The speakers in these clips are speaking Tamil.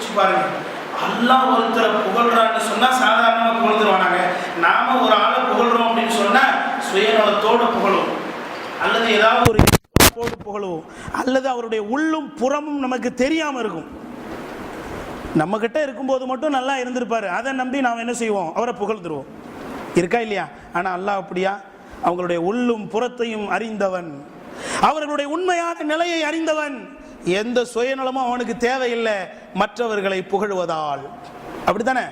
யோசிச்சு பாருங்க. அல்லாஹ் ஒருத்தரை புகழ்றான்னு சொன்னா சாதாரணமா புகழ்ந்துருவானாங்க நாம ஒரு ஆளை புகழ்றோம் அப்படின்னு சொன்னா சுயநலத்தோடு புகழும். அல்லது ஏதாவது ஒரு போடு புகழுவோம். அல்லது அவருடைய உள்ளும் புறமும் நமக்கு தெரியாம இருக்கும். நம்ம கிட்ட இருக்கும்போது மட்டும் நல்லா இருந்திருப்பாரு. அதை நம்பி நாம் என்ன செய்வோம்? அவரை புகழ்ந்துருவோம். இருக்கா இல்லையா? ஆனா அல்லாஹ் அப்படியா? அவங்களுடைய உள்ளும் புறத்தையும் அறிந்தவன். அவர்களுடைய உண்மையான நிலையை அறிந்தவன். எந்த சுயநலமும் அவனுக்கு தேவையில்லை மற்றவர்களை புகழ்வதால். அப்படித்தானே?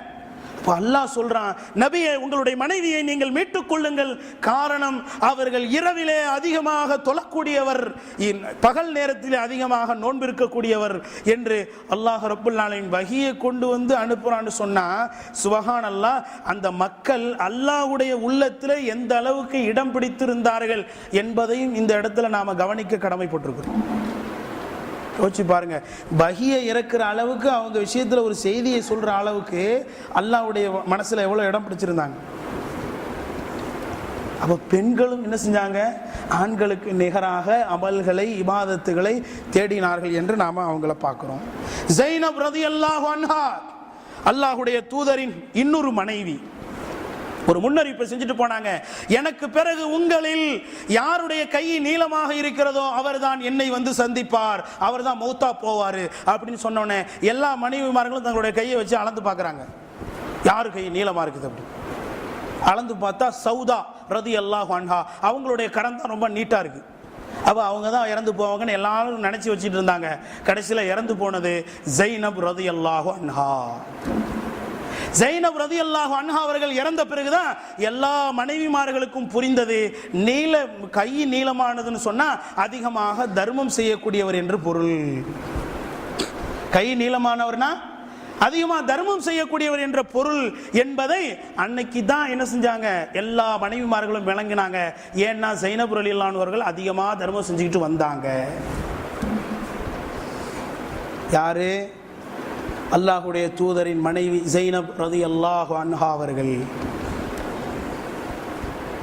இப்போ அல்லாஹ் சொல்றான் நபியை உங்களுடைய மனைவியை நீங்கள் மீட்டுக் கொள்ளுங்கள். காரணம் அவர்கள் இரவிலே அதிகமாக தொழக்கூடியவர் இன் பகல் நேரத்திலே அதிகமாக நோன்பிருக்கக்கூடியவர் என்று அல்லாஹ் ரப்புல்லாலின் வகியை கொண்டு வந்து அனுப்புறான்னு சொன்னா சுபஹான் அல்லாஹ் அந்த மக்கள் அல்லாஹ்வுடைய உள்ளத்தில் எந்த அளவுக்கு இடம் பிடித்திருந்தார்கள் என்பதையும் இந்த இடத்துல நாம கவனிக்க கடமைப்பட்டிருக்கிறோம். யோசிச்சு பாருங்க. பகியை இறக்குற அளவுக்கு அவங்க விஷயத்தில் ஒரு செய்தியை சொல்கிற அளவுக்கு அல்லாவுடைய மனசில் எவ்வளோ இடம் பிடிச்சிருந்தாங்க. அப்போ பெண்களும் என்ன செஞ்சாங்க? ஆண்களுக்கு நிகராக அமல்களை இபாதத்துகளை தேடினார்கள் என்று நாம் அவங்கள பார்க்குறோம். ஜைனப் ரதி அல்லாஹ் அன்ஹா அல்லாஹுடைய தூதரின் இன்னொரு மனைவி. ஒரு முன்னறிப்பு செஞ்சுட்டு போனாங்க. எனக்கு பிறகு உங்களில் யாருடைய கை நீளமாக இருக்கிறதோ அவர்தான் என்னை வந்து சந்திப்பார். அவர் தான் மௌத்தா போவார் அப்படின்னு சொன்னோன்னே எல்லா மனைவிமார்களும் தங்களுடைய கையை வச்சு அளந்து பார்க்குறாங்க. யார் கை நீளமாக இருக்குது அப்படி? அளந்து பார்த்தா சௌதா ரதி அல்லாஹ் அன்ஹா. அவங்களுடைய கரம் தான் ரொம்ப நீட்டாக இருக்குது அப்போ அவங்க தான் இறந்து போவாங்கன்னு எல்லாரும் நினச்சி வச்சுட்டு இருந்தாங்க. கடைசியில் இறந்து போனது ஜெய்னப் ரதி அல்லாஹு அன்ஹா. ஜெயினப் ரதி அல்லாஹ் அன்ஹா அவர்கள் இறந்த பிறகுதான் எல்லா மனைவிமார்களுக்கும் புரிந்தது. நீல கை நீளமானதுன்னு சொன்னா அதிகமாக தர்மம் செய்யக்கூடியவர் என்று பொருள். கை நீளமானவர்னா அதிகமாக தர்மம் செய்யக்கூடியவர் என்ற பொருள் என்பதை அன்னைக்கு தான் என்ன செஞ்சாங்க? எல்லா மனைவிமார்களும் விளங்கினாங்க. ஏன்னா ஜைனப் ரலியல்லானவர்கள் அதிகமாக தர்மம் செஞ்சுக்கிட்டு வந்தாங்க. யாரு? அல்லாஹுடைய தூதரின் மனைவி ஜைனப் ரதி அல்லாஹு அன்ஹா அவர்கள்.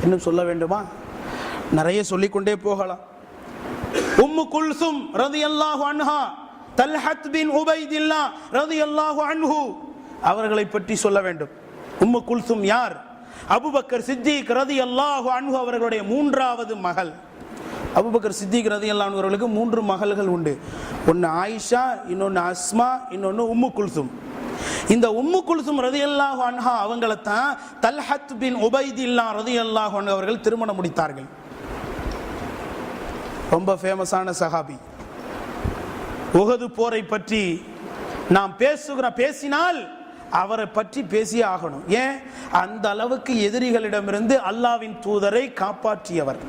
இன்னும் சொல்ல வேண்டுமா? நிறைய சொல்லிக்கொண்டே போகலாம். உம்மு குல்சும் ரதி அல்லாஹு அன்ஹா தல்ஹத் பின் உபைதில்லா ரதி அல்லாஹு அன்ஹு அவர்களை பற்றி சொல்ல வேண்டும். உம்மு குல்சும் யார்? அபுபக்கர் சித்திக் ரதி அல்லாஹு அன்ஹு அவர்களுடைய மூன்றாவது மகள். அபுபக்கர் சித்திக் ரதி அல்லாஹ் அவர்களுக்கு மூன்று மகள்கள் உண்டு. ஒன்று ஆயிஷா இன்னொன்று அஸ்மா இன்னொன்று உம்மு குல்சும். இந்த உம்மு குல்சும் ரதி அல்லாஹு அன்ஹா அவங்களை தான் தல்ஹத் பின் உபைதில்லா ரதி அல்லாஹு அவர்கள் திருமணம் முடித்தார்கள். ரொம்ப ஃபேமஸான சஹாபி. உகது போரை பற்றி நாம் பேசுகிற பேசினால் அவரை பற்றி பேசியே ஆகணும். ஏன்? அந்த அளவுக்கு எதிரிகளிடமிருந்து அல்லாவின் தூதரை காப்பாற்றியவர்.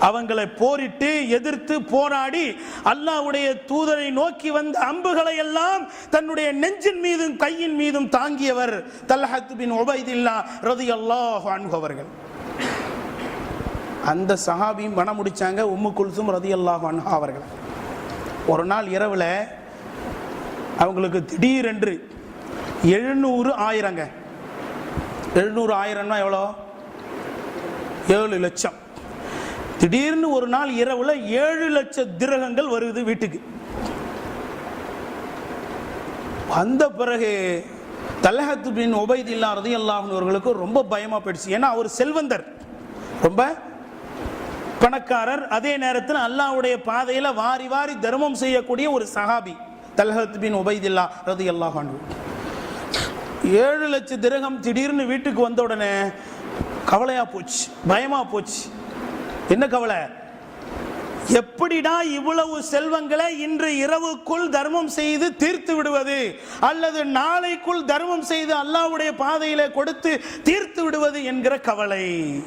அவங்களை போரிட்டு எதிர்த்து போராடி அல்லாஹ்வுடைய தூதரை நோக்கி வந்த அம்புகளை எல்லாம் தன்னுடைய நெஞ்சின் மீதும் கையின் மீதும் தாங்கியவர் தல்ஹத் பின் உபைதில்லா ரதியல்லாஹு அன்ஹு அவர்கள். அந்த சஹாபியும் மனம் முடிச்சாங்க உம்மு குல்சும் ரதியல்லாஹு அன்ஹா அவர்கள். ஒரு நாள் இரவில் அவங்களுக்கு திடீரென்று எழுநூறு ஆயிரங்க. எழுநூறு ஆயிரம்னா எவ்வளோ? ஏழு லட்சம். திடீர்னு ஒரு நாள் இரவுல ஏழு லட்சம் திரகங்கள் வருது வீட்டுக்கு. வந்த பிறகு தலஹத்து பின் உபைதில்லா ரதி அல்லாஹர்களுக்கு ரொம்ப பயமா போயிடுச்சு. ஏன்னா அவர் செல்வந்தர். ரொம்ப பணக்காரர். அதே நேரத்தில் அல்லாவுடைய பாதையில வாரி வாரி தர்மம் செய்யக்கூடிய ஒரு சஹாபி தல்ஹத் பின் உபைதில்லா ரது எல்லாஹான் ஏழு லட்சம் திரகம் திடீர்னு வீட்டுக்கு வந்த உடனே கவலையா போச்சு பயமா போச்சு. என்ன கவலை? எப்படிடா இவ்வளவு செல்வங்களை இன்று இரவுக்குள் தர்மம் செய்து தீர்த்து விடுவது? அல்லது நாளைக்குள் தர்மம் செய்து அல்லாவுடைய பாதையில கொடுத்து தீர்த்து விடுவது என்கிற கவலை.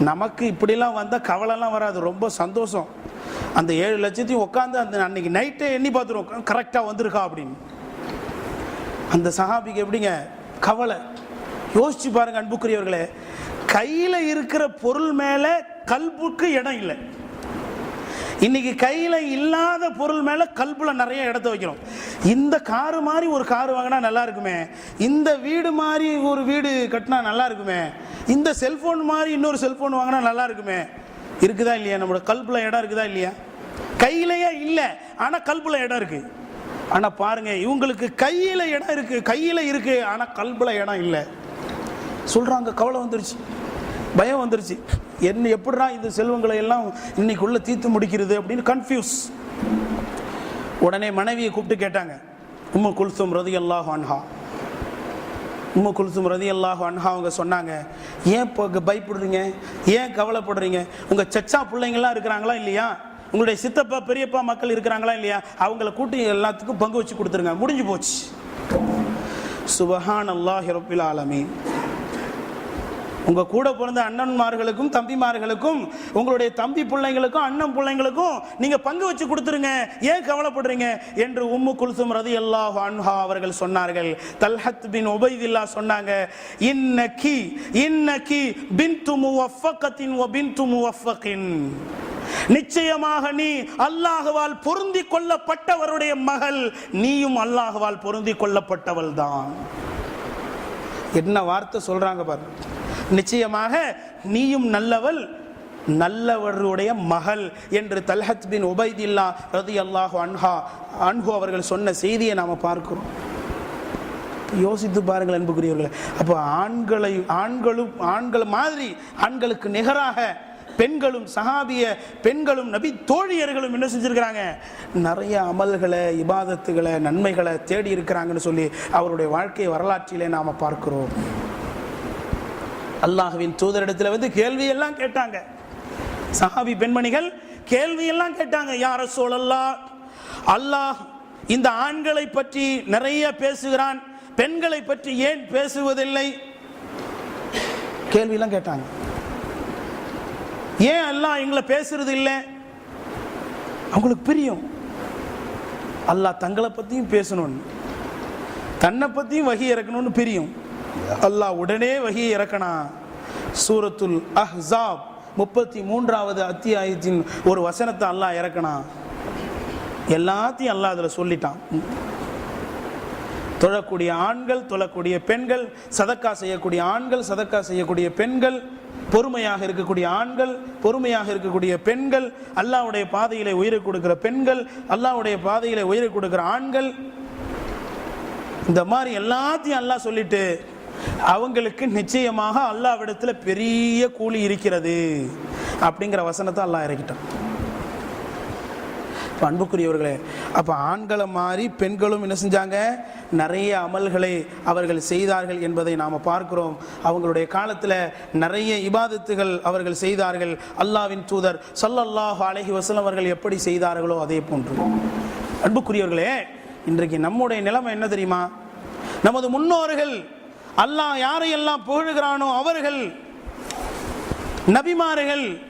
நமக்கு இப்படிலாம் வந்தால் கவலைலாம் வராது. ரொம்ப சந்தோஷம். அந்த ஏழு லட்சத்தையும் உட்காந்து அந்த அன்னைக்கு நைட்டே எண்ணி பார்த்துருவோம். கரெக்டாக வந்திருக்கா? அப்படின்னு. அந்த சஹாபிக்கு எப்படிங்க? கவலை. யோசிச்சு பாருங்க அன்புக்குரியவர்களே கையில் இருக்கிற பொருள் மேலே கல்புக்கு இடம் இல்லை. இன்னைக்கு கையில் இல்லாத பொருள் மேலே கல்பில் நிறைய இடத்த வைக்கிறோம். இந்த காரு மாதிரி ஒரு கார் வாங்கினா நல்லா இருக்குமே. இந்த வீடு மாதிரி ஒரு வீடு கட்டினா நல்லா இருக்குமே. இந்த செல்ஃபோன் மாதிரி இன்னொரு செல்ஃபோன் வாங்கினா நல்லா இருக்குமே. இருக்குதா இல்லையா? நம்மளோட கல்பில் இடம் இருக்குதா இல்லையா? கையிலேயே இல்லை ஆனால் கல்பில் இடம் இருக்குது ஆனால் பாருங்கள் இவங்களுக்கு கையில் இடம் இருக்குது கையில் இருக்குது ஆனால் கல்பில் இடம் இல்லை. சொல்கிறாங்க கவலை வந்துருச்சு. பயம் வந்துருச்சு. என்ன எப்படிடா இந்த செல்வங்களை எல்லாம் இன்னைக்குள்ள தீர்த்து முடிக்கிறது அப்படின்னு கன்ஃபியூஸ் உடனே மனைவியை கூப்பிட்டு கேட்டாங்க உம்மு குல்சும் ரதி அல்லாஹ் அன்ஹா. உம்மு குல்சும் ரதி அல்லாஹ் அன்ஹா அவங்க சொன்னாங்க ஏன் இப்போ பயப்படுறீங்க? ஏன் கவலைப்படுறீங்க? உங்கள் சச்சா பிள்ளைங்கள்லாம் இருக்கிறாங்களா இல்லையா? உங்களுடைய சித்தப்பா பெரியப்பா மக்கள் இருக்கிறாங்களா இல்லையா? அவங்கள கூட்டி எல்லாத்துக்கும் பங்கு வச்சு கொடுத்துருங்க. முடிஞ்சு போச்சு. சுபஹான் அல்லாஹ் ஹிரப்பில் ஆலமீன். உங்கள் கூட பிறந்த அண்ணன்மார்களுக்கும் தம்பிமார்களுக்கும் உங்களுடைய தம்பி பிள்ளைங்களுக்கும் அண்ணன் பிள்ளைங்களுக்கும் நீங்கள் பங்கு வச்சு கொடுத்துருங்க. ஏன் கவலைப்படுறீங்க? என்று உம்மு குல்சும் ரதி அல்லாஹ் அன்ஹா அவர்கள் சொன்னார்கள். தல்ஹத் பின் உபைதில்லா சொன்னாங்க. இன்னக்கி இன்னக்கி பின்து முவஃபகத்தின் ஒ பின் முவஃபகின் நிச்சயமாக நீ அல்லாஹுவால் பொருந்தி கொள்ளப்பட்டவருடைய மகள் நீயும் அல்லாஹுவால் பொருந்தி கொள்ளப்பட்டவள் தான் என்ன வார்த்தை சொல்றாங்க பாருங்க. நிச்சயமாக நீயும் நல்லவள் நல்லவருடைய மகள் என்று தல்ஹத் பின் உபைதில்லா ரதி அல்லாஹு அன்ஹா அன்ஹு அவர்கள் சொன்ன செய்தியை நாம் பார்க்கிறோம். யோசித்து பாருங்கள் அன்புக்குரியவர்களே. அப்போ ஆண்களை ஆண்களும் ஆண்கள் மாதிரி ஆண்களுக்கு நிகராக பெண்களும் சஹாபிய பெண்களும் நபி தோழியர்களும் என்ன செஞ்சிருக்கிறாங்க? நிறைய அமல்களை இபாதத்துகளை நன்மைகளை தேடி இருக்கிறாங்கன்னு சொல்லி அவருடைய வாழ்க்கை வரலாற்றிலே நாம் பார்க்கிறோம். அல்லாஹுவின் தூதரிடத்தில் வந்து கேள்வி எல்லாம் கேட்டாங்க. சஹாபி பெண்மணிகள் கேள்வி எல்லாம் கேட்டாங்க யார சோழல்லா அல்லாஹ் இந்த ஆண்களை பற்றி நிறைய பேசுகிறான் பெண்களை பற்றி ஏன் பேசுவதில்லை? கேள்வியெல்லாம் கேட்டாங்க. ஏன் அல்லாஹ் எங்களை பேசுறது இல்லை? அவங்களுக்கு பிரியம். அல்லாஹ் தங்களை பற்றியும் பேசணும்னு தன்னை பற்றியும் வகி இறக்கணும்னு பிரியும். அல்லாஹ் உடனே வகி இறக்கனா சூரத்துல் அஹ்ஸாப் முப்பத்தி மூன்றாவது அத்தியாயத்தின் ஒரு வசனத்தை அல்லாஹ் இறக்கனா எல்லாத்தையும் அல்லாஹ் அதில் சொல்லிட்டான். தொழக்கூடிய ஆண்கள் தொழக்கூடிய பெண்கள் சதக்கா செய்யக்கூடிய ஆண்கள் சதக்கா செய்யக்கூடிய பெண்கள் பொறுமையாக இருக்கக்கூடிய ஆண்கள் பொறுமையாக இருக்கக்கூடிய பெண்கள் அல்லாவுடைய பாதையில உயிரை கொடுக்கிற பெண்கள் அல்லாஹ்வுடைய பாதையில உயிரை கொடுக்கிற ஆண்கள் இந்த மாதிரி எல்லாத்தையும் அல்லாஹ் சொல்லிட்டு அவங்களுக்கு நிச்சயமாக அல்லாவிடத்தில் பெரிய கூலி இருக்கிறது அப்படிங்கிற வசனத்தை அல்லாஹ் இறக்கிட்டான். அன்புக்குரியவர்களே அப்போ ஆண்களை மாறி பெண்களும் என்ன செஞ்சாங்க? நிறைய அமல்களை அவர்கள் செய்தார்கள் என்பதை நாம் பார்க்கிறோம். அவங்களுடைய காலத்தில் நிறைய இபாதத்துகள் அவர்கள் செய்தார்கள். அல்லாவின் தூதர் சல்லல்லாஹ் அழகி வசலம் அவர்கள் எப்படி செய்தார்களோ அதே போன்று. அன்புக்குரியவர்களே இன்றைக்கு நம்முடைய நிலைமை என்ன தெரியுமா? நமது முன்னோர்கள் அல்லாஹ் யாரையெல்லாம் புகழுகிறானோ அவர்கள் நபிமார்கள்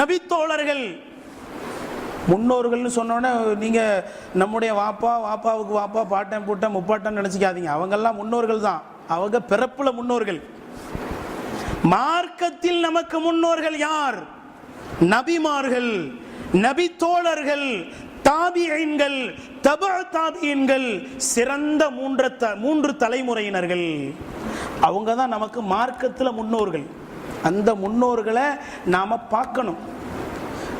நபித்தோழர்கள் முன்னோர்கள்னு சொன்னோன்னே நீங்கள் நம்முடைய வாப்பா வாப்பாவுக்கு வாப்பா பாட்டன் பூட்டன் முப்பாட்டன் நினச்சிக்காதீங்க. அவங்கெல்லாம் முன்னோர்கள் தான். அவங்க பிறப்புல முன்னோர்கள். மார்க்கத்தில் நமக்கு முன்னோர்கள் யார்? நபிமார்கள் நபி தோழர்கள் தாபியன்கள் தப தாபியன்கள் சிறந்த மூன்று த மூன்று தலைமுறையினர்கள். அவங்க தான் நமக்கு மார்க்கத்தில் முன்னோர்கள். அந்த முன்னோர்களை நாம் பார்க்கணும்.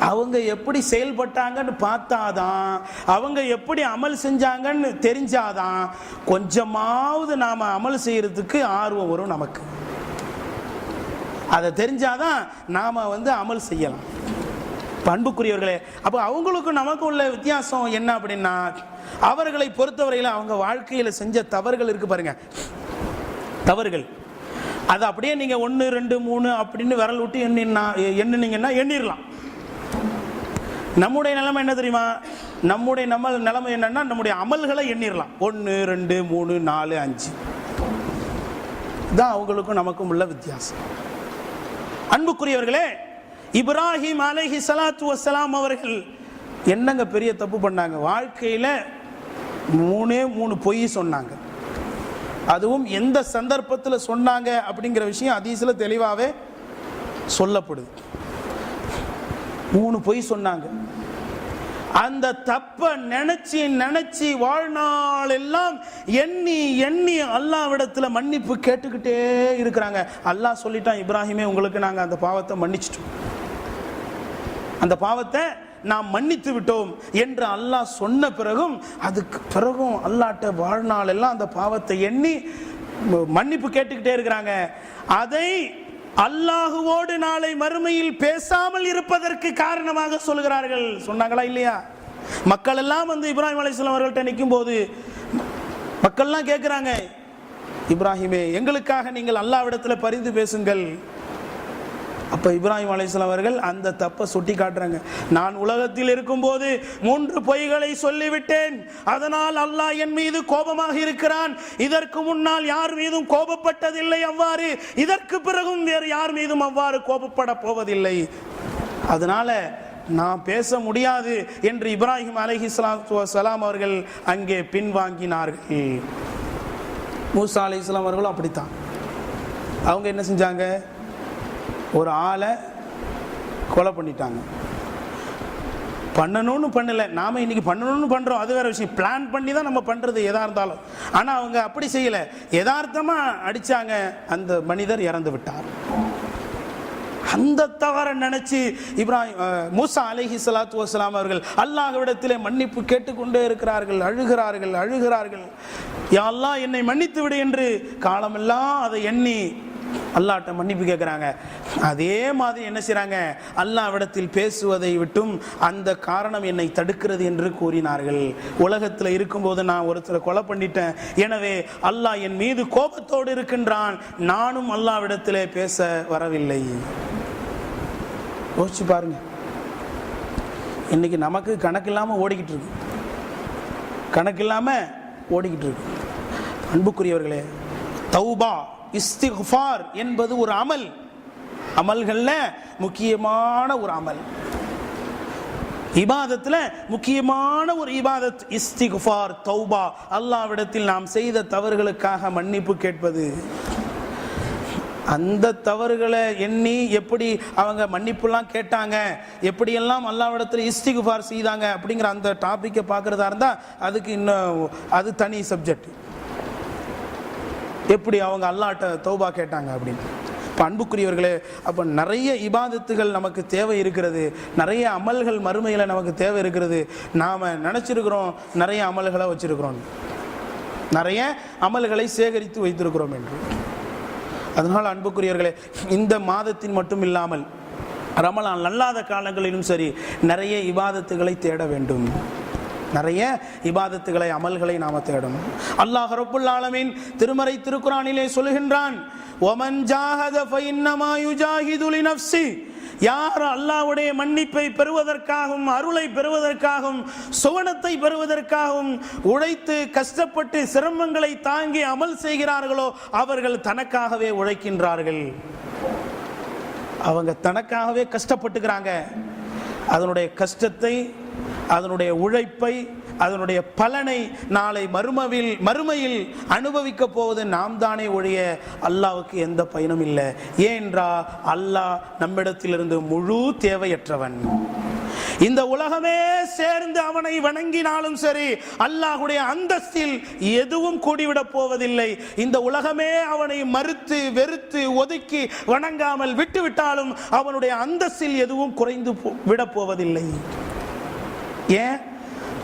அவங்க எப்படி செயல்பட்டாங்கன்னு பார்த்தாதான் அவங்க எப்படி அமல் செஞ்சாங்கன்னு தெரிஞ்சாதான் கொஞ்சமாவது நாம் அமல் செய்கிறதுக்கு ஆர்வம் வரும் நமக்கு. அதை தெரிஞ்சாதான் நாம் வந்து அமல் செய்யலாம். பண்புக்குரியவர்களே அப்போ அவங்களுக்கும் நமக்கும் உள்ள வித்தியாசம் என்ன அப்படின்னா அவர்களை பொறுத்தவரையில் அவங்க வாழ்க்கையில் செஞ்ச தவறுகள் இருக்கு பாருங்க. தவறுகள். அது அப்படியே நீங்கள் ஒன்று ரெண்டு மூணு அப்படின்னு விரல் விட்டு எண்ணினா எண்ணுனீங்கன்னா எண்ணிடலாம் நம்முடைய நிலைமை என்ன தெரியுமா? நம்முடைய நம்ம நிலைமை என்னன்னா நம்முடைய அமல்களை எண்ணிடலாம் ஒன்று ரெண்டு மூணு நாலு அஞ்சு. தான் அவங்களுக்கும் நமக்கும் உள்ள வித்தியாசம். அன்புக்குரியவர்களே இப்ராஹிம் அலைஹி சலாத்து வசலாம் அவர்கள் என்னங்க பெரிய தப்பு பண்ணாங்க? வாழ்க்கையில் மூணே மூணு பொய் சொன்னாங்க. அதுவும் எந்த சந்தர்ப்பத்தில் சொன்னாங்க அப்படிங்கிற விஷயம் அதீசில் தெளிவாகவே சொல்லப்படுது. மூணு பொய் சொன்னாங்க. அந்த தப்ப நினைச்சு நினைச்சு வாழ்நாள் எல்லாம் எண்ணி எண்ணி அல்லாவிடத்துல மன்னிப்பு கேட்டுக்கிட்டே இருக்கிறாங்க. அல்லாஹ் சொல்லிட்டான் இப்ராஹிமே உங்களுக்கு நாங்கள் அந்த பாவத்தை மன்னிச்சிட்டோம். அந்த பாவத்தை நாம் மன்னித்து விட்டோம் என்று அல்லாஹ் சொன்ன பிறகும் அதுக்கு பிறகும் அல்லாட்ட வாழ்நாள் எல்லாம் அந்த பாவத்தை எண்ணி மன்னிப்பு கேட்டுக்கிட்டே இருக்கிறாங்க. அதை அல்லாஹுவோடு நாளை மறுமையில் பேசாமல் இருப்பதற்கு காரணமாக சொல்கிறார்கள். சொன்னாங்களா இல்லையா? மக்கள் எல்லாம் வந்து இப்ராஹிம் அலிஸ்லாம் அவர்கள்ட்ட நிற்கும் போது மக்கள்லாம் கேட்குறாங்க இப்ராஹிமே எங்களுக்காக நீங்கள் அல்லாவிடத்தில் பரிந்து பேசுங்கள். அப்போ இப்ராஹிம் அலைஹிஸ்ஸலாம் அவர்கள் அந்த தப்பை சுட்டி காட்டுறாங்க. நான் உலகத்தில் இருக்கும்போது மூன்று பொய்களை சொல்லிவிட்டேன். அதனால் அல்லாஹ் என் மீது கோபமாக இருக்கிறான். இதற்கு முன்னால் யார் மீதும் கோபப்பட்டதில்லை அவ்வாறு. இதற்கு பிறகும் வேறு யார் மீதும் அவ்வாறு கோபப்பட போவதில்லை. அதனால நான் பேச முடியாது என்று இப்ராஹிம் அலைஹி சலாம் அவர்கள் அங்கே பின்வாங்கினார்கள். மூசா அலி இஸ்லாம் அவர்களும் அப்படித்தான். அவங்க என்ன செஞ்சாங்க? ஒரு ஆளை கொலை பண்ணிட்டாங்க. பண்ணணும்னு பண்ணல. நாம இன்னைக்கு பண்ணணும்னு பண்றோம். அது வேற விஷயம். பிளான் பண்ணி தான் நம்ம பண்றது எதா இருந்தாலும். ஆனா அவங்க அப்படி செய்யல. யதார்த்தமா அடிச்சாங்க. அந்த மனிதர் இறந்து விட்டார். அந்த தவறை நினைச்சு இப்ராஹிம் மூசா அலைஹி சலாத்து வசலாம் அவர்கள் அல்லாஹ்விடத்திலே மன்னிப்பு கேட்டுக்கொண்டே இருக்கிறார்கள். அழுகிறார்கள் அழுகிறார்கள். யா என்னை மன்னித்து விடு என்று காலமெல்லாம் அதை எண்ணி அல்லாட்ட மன்னிப்பு கேட்குறாங்க அதே மாதிரி என்ன செய்கிறாங்க அல்லாவிடத்தில் பேசுவதை விட்டும் அந்த காரணம் என்னை தடுக்கிறது என்று கூறினார்கள். உலகத்தில் இருக்கும்போது நான் ஒருத்தரை கொலை பண்ணிட்டேன். எனவே அல்லாஹ் என் மீது கோபத்தோடு இருக்கின்றான். நானும் அல்லாவிடத்திலே பேச வரவில்லை. யோசிச்சு பாருங்க. இன்னைக்கு நமக்கு கணக்கு இல்லாமல் ஓடிக்கிட்டு இருக்கு. கணக்கு இல்லாமல் ஓடிக்கிட்டு இருக்கு. அன்புக்குரியவர்களே தௌபா இஸ்திஃபார் என்பது ஒரு அமல். அமல்களில் முக்கியமான ஒரு அமல். இபாதத்தில் முக்கியமான ஒரு இபாதத் இஸ்திஃபார் தௌபா. அல்லாவிடத்தில் நாம் செய்த தவறுகளுக்காக மன்னிப்பு கேட்பது. அந்த தவறுகளை எண்ணி எப்படி அவங்க மன்னிப்புலாம் கேட்டாங்க எப்படியெல்லாம் அல்லாவிடத்தில் இஸ்திகுஃபார் செய்தாங்க அப்படிங்கிற அந்த டாப்பிக்கை பார்க்குறதா இருந்தால் அதுக்கு இன்னும் அது தனி சப்ஜெக்ட் எப்படி அவங்க அல்லாட்ட தௌபா கேட்டாங்க அப்படின்னு. இப்போ அன்புக்குரியவர்களே அப்போ நிறைய இபாதத்துகள் நமக்கு தேவை இருக்கிறது. நிறைய அமல்கள் மறுமையில் நமக்கு தேவை இருக்கிறது. நாம் நினச்சிருக்கிறோம் நிறைய அமல்களை வச்சுருக்கிறோம். நிறைய அமல்களை சேகரித்து வைத்திருக்கிறோம் என்று. அதனால் அன்புக்குரியவர்களே இந்த மாதத்தின் மட்டும் இல்லாமல் ரமலான் அல்லாத காலங்களிலும் சரி நிறைய இபாதத்துகளை தேட வேண்டும். நிறைய இபாதத்துகளை அமல்களை நாம தேடணும். அல்லாஹ் ரபுல் ஆலமின் திருமறை திருக்குறானிலே சொல்லுகின்றான் ஒமன் ஜாஹத ஃபைன்னமா யுஜாஹிது லினஃப்ஸி யார் அல்லாஹ்வுடைய மன்னிப்பை பெறுவதற்காகவும் அருளை பெறுவதற்காகவும் சுவனத்தை பெறுவதற்காகவும் உழைத்து கஷ்டப்பட்டு சிரமங்களை தாங்கி அமல் செய்கிறார்களோ அவர்கள் தனக்காகவே உழைக்கின்றார்கள். அவங்க தனக்காகவே கஷ்டப்பட்டுக்கிறாங்க. அதனுடைய கஷ்டத்தை அதனுடைய உழைப்பை அதனுடைய பலனை நாளை மறுமவில் மறுமையில் அனுபவிக்க போவது நாம் தானே ஒழிய அல்லாவுக்கு எந்த பயனும் இல்லை. ஏன்றா அல்லாஹ் நம்மிடத்திலிருந்து முழு தேவையற்றவன். இந்த உலகமே சேர்ந்து அவனை வணங்கினாலும் சரி அல்லாஹுடைய அந்தஸ்தில் எதுவும் கூடிவிடப் போவதில்லை. இந்த உலகமே அவனை மறுத்து வெறுத்து ஒதுக்கி வணங்காமல் விட்டுவிட்டாலும் அவனுடைய அந்தஸ்தில் எதுவும் குறைந்து போ- விடப் போவதில்லை. ஏன்?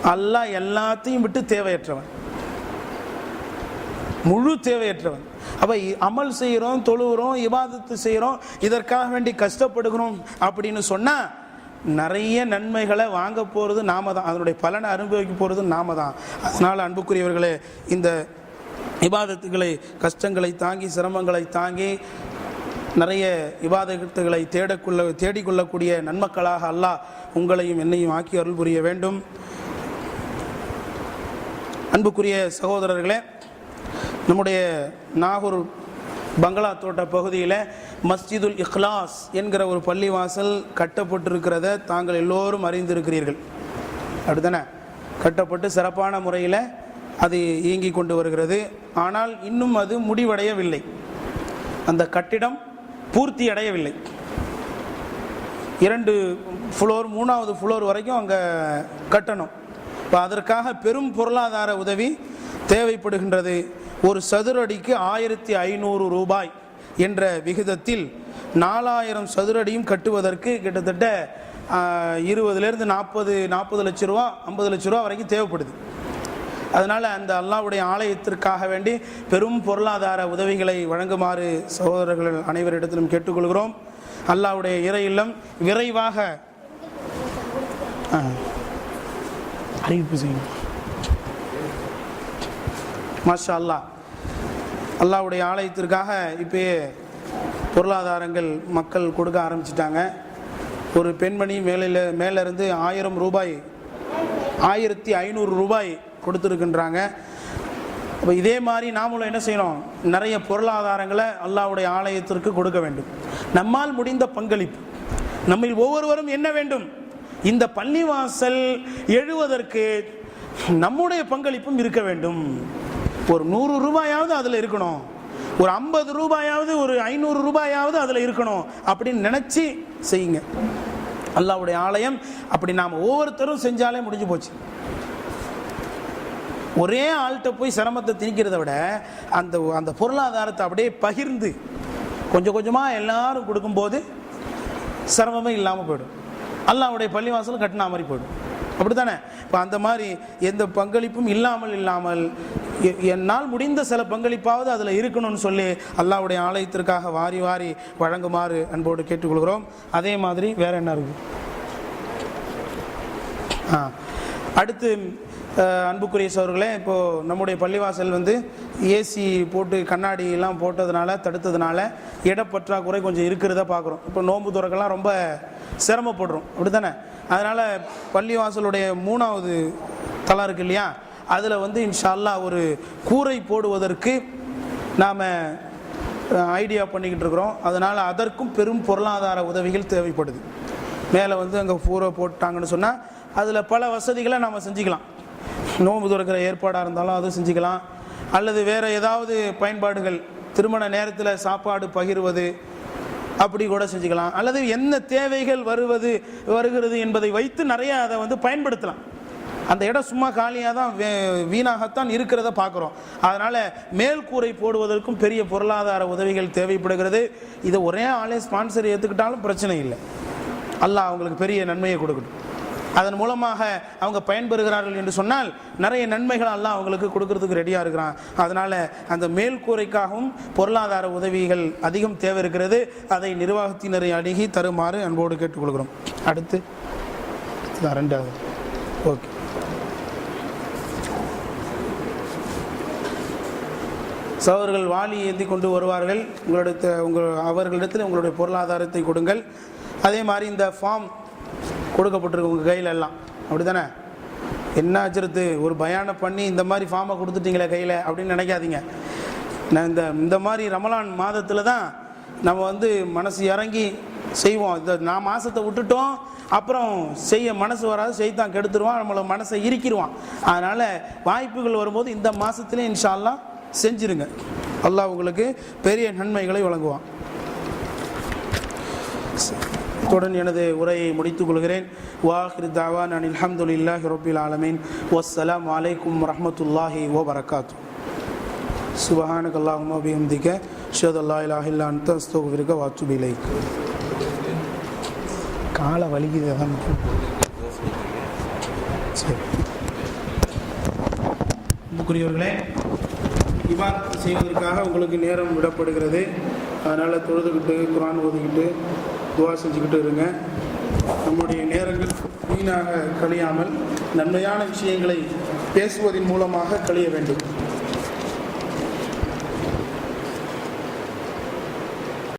அல்லாஹ் எல்லாத்தையும் விட்டு தேவையற்றவன். முழு தேவையற்றவன். அப்போ அமல் செய்கிறோம் தொழுகிறோம் இபாதத்து செய்கிறோம் இதற்காக வேண்டி கஷ்டப்படுகிறோம் அப்படின்னு சொன்னால் நிறைய நன்மைகளை வாங்க போகிறது நாம தான். அதனுடைய பலனை அனுபவிக்க போகிறது நாம தான். அதனால் அன்புக்குரியவர்களே இந்த இபாதத்துகளை கஷ்டங்களை தாங்கி சிரமங்களை தாங்கி நிறைய விவாதத்துகளை தேடக்குள்ள தேடிக்கொள்ளக்கூடிய நன்மக்களாக அல்லாஹ் உங்களையும் என்னையும் ஆக்கி அருள் புரிய வேண்டும். அன்புக்குரிய சகோதரர்களே நம்முடைய நாகூர் பங்களா தோட்ட பகுதியில் மஸ்ஜிதுல் இஹ்லாஸ் என்கிற ஒரு பள்ளிவாசல் கட்டப்பட்டிருக்கிறத தாங்கள் எல்லோரும் அறிந்திருக்கிறீர்கள். அப்படித்தானே? கட்டப்பட்டு சிறப்பான முறையில் அது இயங்கி கொண்டு வருகிறது. ஆனால் இன்னும் அது முடிவடையவில்லை. அந்த கட்டிடம் பூர்த்தி அடையவில்லை. இரண்டு ஃப்ளோர் மூணாவது ஃப்ளோர் வரைக்கும் அங்கே கட்டணும். இப்போ அதற்காக பெரும் பொருளாதார உதவி தேவைப்படுகின்றது. ஒரு சதுரடிக்கு ஆயிரத்தி ஐநூறு ரூபாய் என்ற விகிதத்தில் நாலாயிரம் சதுரடியும் கட்டுவதற்கு கிட்டத்தட்ட இருபதுலேருந்து நாற்பது நாற்பது லட்ச ரூபா ஐம்பது லட்ச ரூபா வரைக்கும் தேவைப்படுது. அதனால் அந்த அல்லாவுடைய ஆலயத்திற்காக வேண்டி பெரும் பொருளாதார உதவிகளை வழங்குமாறு சகோதரர்கள் அனைவரிடத்திலும் கேட்டுக்கொள்கிறோம். அல்லாவுடைய இறை இல்லம் விரைவாக அறிவிப்பு செய்யும் மாஷா அல்லாஹ் அல்லாஹ்வுடைய ஆலயத்திற்காக இப்பயே பொருளாதாரங்கள் மக்கள் கொடுக்க ஆரம்பிச்சிட்டாங்க. ஒரு பெண்மணி மேலையில் மேலேருந்து ஆயிரம் ரூபாய் ஆயிரத்தி ஐநூறு ரூபாய் கொடுத்துருக்கின்றாங்க. அப்போ இதே மாதிரி நாமளும் என்ன செய்யணும்? நிறைய பொருளாதாரங்களை அல்லாஹ்வுடைய ஆலயத்திற்கு கொடுக்க வேண்டும். நம்மால் முடிந்த பங்களிப்பு. நம்மில் ஒவ்வொருவரும் என்ன வேண்டும்? இந்த பள்ளிவாசல் எழுவதற்கு நம்முடைய பங்களிப்பும் இருக்க வேண்டும். ஒரு நூறு ரூபாயாவது அதில் இருக்கணும். ஒரு ஐம்பது ரூபாயாவது ஒரு ஐநூறு ரூபாயாவது அதில் இருக்கணும் அப்படின்னு நினச்சி செய்யுங்க. அல்லாஹ்வுடைய ஆலயம் அப்படி நாம் ஒவ்வொருத்தரும் செஞ்சாலே முடிஞ்சு போச்சு. ஒரே ஆள்கிட்ட போய் சிரமத்தை திணிக்கிறத விட அந்த அந்த பொருளாதாரத்தை அப்படியே பகிர்ந்து கொஞ்சம் கொஞ்சமாக எல்லாரும் கொடுக்கும்போது சிரமமே இல்லாமல் போயிடும். அல்லாவுடைய பள்ளிவாசல் கட்டினா மாதிரி போயிடும். அப்படி தானே இப்போ அந்த மாதிரி எந்த பங்களிப்பும் இல்லாமல் இல்லாமல் எ- என்னால் முடிந்த சில பங்களிப்பாவது அதில் இருக்கணும்னு சொல்லி அல்லாவுடைய ஆலயத்திற்காக வாரி வாரி வழங்குமாறு அன்போடு கேட்டுக்கொள்கிறோம். அதே மாதிரி வேற என்ன இருக்குது ஆ அடுத்து அன்புக்குரிய சோர்களே இப்போது நம்முடைய பள்ளிவாசல் வந்து ஏசி போட்டு கண்ணாடியெல்லாம் போட்டதுனால தடுத்ததுனால இடப்பற்றாக்குறை கொஞ்சம் இருக்கிறத பார்க்குறோம் இப்போ நோன்பு துறக்கெல்லாம் ரொம்ப சிரமப்படுறோம். அப்படி தானே அதனால் பள்ளிவாசலுடைய மூணாவது தளம் இருக்கு இல்லையா? அதில் வந்து இன்ஷால்லா ஒரு கூரை போடுவதற்கு நாம் ஐடியா பண்ணிக்கிட்டு இருக்கிறோம். அதனால் அதற்கும் பெரும் பொருளாதார உதவிகள் தேவைப்படுது. மேலே வந்து அங்கே கூரை போட்டாங்கன்னு சொன்னால் அதில் பல வசதிகளை நாம் செஞ்சுக்கலாம். நோன்பு துறக்கிற ஏற்பாடாக இருந்தாலும் அதுவும் செஞ்சுக்கலாம். அல்லது வேறு ஏதாவது பயன்பாடுகள் திருமண நேரத்தில் சாப்பாடு பகிர்வது அப்படி கூட செஞ்சுக்கலாம். அல்லது என்ன தேவைகள் வருவது வருகிறது என்பதை வைத்து நிறைய அதை வந்து பயன்படுத்தலாம். அந்த இடம் சும்மா காலியாக தான் வே- வீணாகத்தான் இருக்கிறத பார்க்குறோம். அதனால் மேல் கூரை போடுவதற்கும் பெரிய பொருளாதார உதவிகள் தேவைப்படுகிறது. இதை ஒரே ஆளே ஸ்பான்சர் ஏற்றுக்கிட்டாலும் பிரச்சனை இல்லை. அல்லாஹ் அவங்களுக்கு பெரிய நன்மையை கொடுக்கட்டும். அதன் மூலமாக அவங்க பயன்பெறுகிறார்கள் என்று சொன்னால் நிறைய நன்மைகளெல்லாம் அவங்களுக்கு கொடுக்கறதுக்கு ரெடியாக இருக்கிறான். அதனால் அந்த மேல் கூரைக்காகவும் பொருளாதார உதவிகள் அதிகம் தேவை இருக்கிறது அதை நிர்வாகத்தினரை அணுகி தருமாறு அன்போடு கேட்டுக்கொள்கிறோம். அடுத்து ரெண்டாவது. ஓகே. சோர்கள் வாளி ஏந்தி கொண்டு வருவார்கள். உங்களுடைய உங்கள் அவர்களிடத்தில் உங்களுடைய பொருளாதாரத்தை கொடுங்கள். அதே மாதிரி இந்த ஃபார்ம் கொடுக்கப்பட்டிருக்கு உங்கள் கையில் எல்லாம். அப்படி தானே என்ன அச்சுறுத்து ஒரு பயானம் பண்ணி இந்த மாதிரி ஃபார்மை கொடுத்துட்டீங்களே கையில் அப்படின்னு நினைக்காதீங்க. நான் இந்த இந்த மாதிரி ரமலான் மாதத்தில் தான் நம்ம வந்து மனசு இறங்கி செய்வோம். இந்த நான் மாதத்தை விட்டுட்டோம் அப்புறம் செய்ய மனசு வராது செய்தான் கெடுத்துருவான் நம்மளை மனசை இறுக்கிடுவான் அதனால் வாய்ப்புகள் வரும்போது இந்த மாதத்துலேயும் இன்ஷால்லாம் செஞ்சிருங்க. அல்லாஹ் உங்களுக்கு பெரிய நன்மைகளை வழங்குவான். இத்துடன் எனது உரையை முடித்துக் கொள்கிறேன். வாஹிர் தாவான் அனில் அல்ஹம்துலில்லாஹி ரப்பில் ஆலமீன். வஸ்ஸலாம் அலைக்கும் வரஹ்மத்துல்லாஹி ஓ வரகாத்து சுபஹானக அல்லாஹும்ம பிஹம்திக அஷ்ஹது அல்லா இலாஹ இல்லா அன்த. கால வலிக்குது அதான். சரி. அன்புக்குரியவர்களே இபாத் செய்வதற்காக உங்களுக்கு நேரம் விடப்படுகிறது. அதனால் தொழுதுகிட்டு குரான் ஓதிக்கிட்டு துவா செஞ்சுக்கிட்டு இருங்க. நம்முடைய நேரங்கள் வீணாக கழியாமல் நன்மையான விஷயங்களை பேசுவதன் மூலமாக கழிய வேண்டும்.